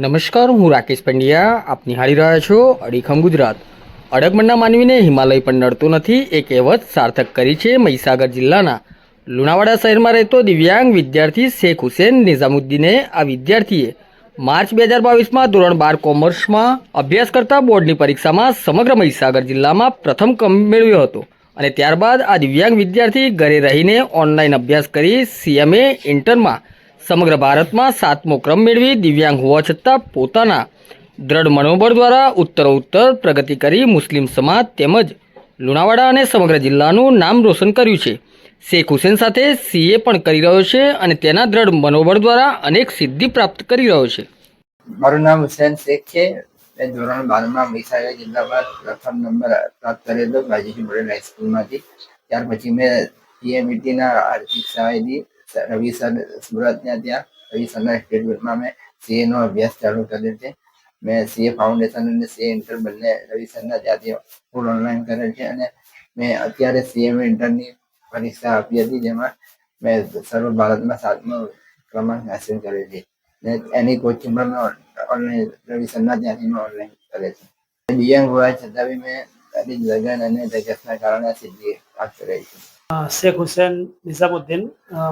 નમસ્કાર, હું રાકેશ પંડ્યા. આપ નિહાળી રહ્યા છો અડીખમ ગુજરાત. અડગમણના માનવીને હિમાલય પણ નડતો નથી, એ કહેવત સાર્થક કરી છે મહીસાગર જિલ્લાના. લુણાવાડા શહેરમાં રહેતો દિવ્યાંગ વિદ્યાર્થી શેખ હુસેન નિઝામુદ્દીને આ વિદ્યાર્થીએ માર્ચ બે હજાર બાવીસમાં ધોરણ બાર કોમર્સમાં અભ્યાસ કરતા બોર્ડની પરીક્ષામાં સમગ્ર મહીસાગર જિલ્લામાં પ્રથમ ક્રમ મેળવ્યો હતો અને ત્યારબાદ આ દિવ્યાંગ વિદ્યાર્થી ઘરે રહીને ઓનલાઈન અભ્યાસ કરી સીએમએ ઇન્ટરમાં સમગ્ર ભારતમાં સાતમો ક્રમ મેળવી દિવ્યાંગ હોવા છતાં પોતાના દ્રઢ મનોબળ દ્વારા ઉત્તરોત્તર પ્રગતિ કરી મુસ્લિમ સમાજ તેમજ લુણાવાડા અને સમગ્ર જિલ્લાનું નામ રોશન કર્યું છે. શેખ હુસેન સાથે સીએ પણ કરી રહ્યો છે અને તેના દ્રઢ મનોબળ દ્વારા અનેક સિદ્ધિ પ્રાપ્ત કરી રહ્યો છે. મારું નામ હુસેન શેખ છે. મેં ધોરણ બારમાં મહીસાગર જિલ્લામાં પ્રથમ નંબર પ્રાપ્ત કરેલો. બાજીજી હાઈસ્કૂલમાંથી. ત્યાર પછી મેં પીએમઈટીના આર્થિક સહાયથી રવિ સર સુરતના ત્યાં રવિ સરના સ્ટેટ મેં સીએ નો અભ્યાસ ચાલુ કર્યો છે મેં સીએ ફાઉન્ડેશન અને સીએ ઇન્ટર બંને રવિ સરના ત્યાંથી ફૂલ ઓનલાઈન કરેલ છે અને મેં અત્યારે સીએમ ઇન્ટરની પરીક્ષા આપી હતી જેમાં મેં સર્વ ભારતમાં સાતમો ક્રમાંક હાંસલ કર્યો છે. ને એની કોચિંગ પણ મેં ઓનલાઈન રવિ સરના ત્યાંથી મેં ઓનલાઈન કરે છે. દિવ્યાંગ હોવા છતાં બી મેં લગન અને ધગસના કારણે સિદ્ધિ પ્રાપ્ત કરી છે. શેખ હુસેન નિઝામુદ્દીન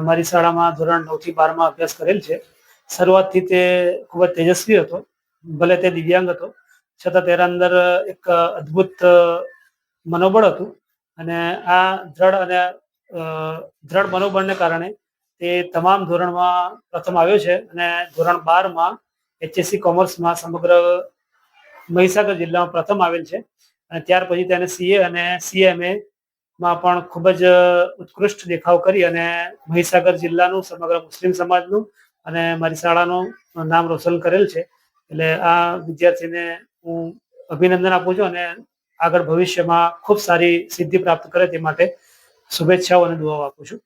મારી શાળામાં ધોરણ નવથી બારમાં અભ્યાસ કરેલ છે. શરૂઆતથી તે ખૂબ જ તેજસ્વી હતો, ભલે તે દિવ્યાંગ હતો. છતાં તેના અંદર એક અદ્ભુત મનોબળ હતું અને આ દ્રઢ અને દ્રઢ મનોબળને કારણે તે તમામ ધોરણમાં પ્રથમ આવ્યો છે અને ધોરણ બારમાં એચએસસી કોમર્સમાં સમગ્ર મહીસાગર જિલ્લામાં પ્રથમ આવેલ છે. અને ત્યાર પછી તેને સીએ અને સીએમએ માં પણ ખૂબ જ ઉત્કૃષ્ટ દેખાવ કરી અને મહીસાગર જિલ્લાનું સમગ્ર મુસ્લિમ સમાજનું અને મારી શાળાનું નામ રોશન કરેલ છે. એટલે આ વિદ્યાર્થીને હું અભિનંદન આપું છું અને આગળ ભવિષ્યમાં ખૂબ સારી સિદ્ધિ પ્રાપ્ત કરે તે માટે શુભેચ્છાઓ અને દુઆઓ આપું છું.